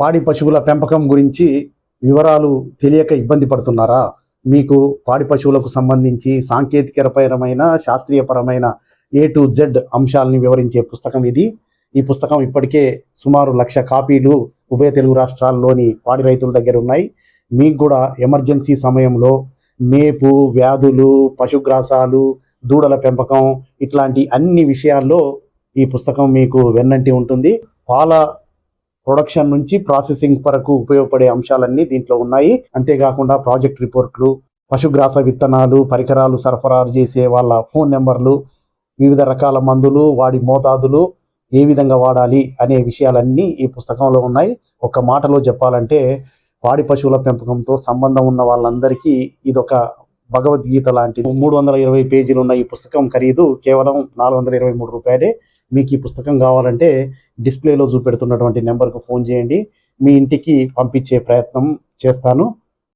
పాడి పశువుల పెంపకం గురించి వివరాలు తెలియక ఇబ్బంది పడుతున్నారా? మీకు పాడి పశువులకు సంబంధించి సాంకేతికపరమైన శాస్త్రీయపరమైన ఏ టు జెడ్ అంశాలని వివరించే పుస్తకం ఇది. ఈ పుస్తకం ఇప్పటికే సుమారు లక్ష కాపీలు ఉభయ తెలుగు రాష్ట్రాల్లోని పాడి రైతుల దగ్గర ఉన్నాయి. మీకు కూడా ఎమర్జెన్సీ సమయంలో మేపు వ్యాధులు పశుగ్రాసాలు దూడల పెంపకం ఇట్లాంటి అన్ని విషయాల్లో ఈ పుస్తకం మీకు వెన్నంటి ఉంటుంది. పాల ప్రొడక్షన్ నుంచి ప్రాసెసింగ్ వరకు ఉపయోగపడే అంశాలన్నీ దీంట్లో ఉన్నాయి. అంతేకాకుండా ప్రాజెక్ట్ రిపోర్ట్లు పశుగ్రాస విత్తనాలు పరికరాలు సరఫరాలు చేసే వాళ్ళ ఫోన్ నెంబర్లు వివిధ రకాల మందులు వాడి మోతాదులు ఏ విధంగా వాడాలి అనే విషయాలన్నీ ఈ పుస్తకంలో ఉన్నాయి. ఒక మాటలో చెప్పాలంటే పాడి పశువుల పెంపకంతో సంబంధం ఉన్న వాళ్ళందరికీ ఇదొక భగవద్గీత లాంటి మూడు వందల ఇరవై పేజీలు ఉన్న ఈ పుస్తకం ఖరీదు కేవలం నాలుగు వందల ఇరవై మూడు రూపాయలే. మీకు ఈ పుస్తకం కావాలంటే డిస్ప్లేలో చూపెడుతున్నటువంటి నెంబర్కు ఫోన్ చేయండి. మీ ఇంటికి పంపించే ప్రయత్నం చేస్తాను.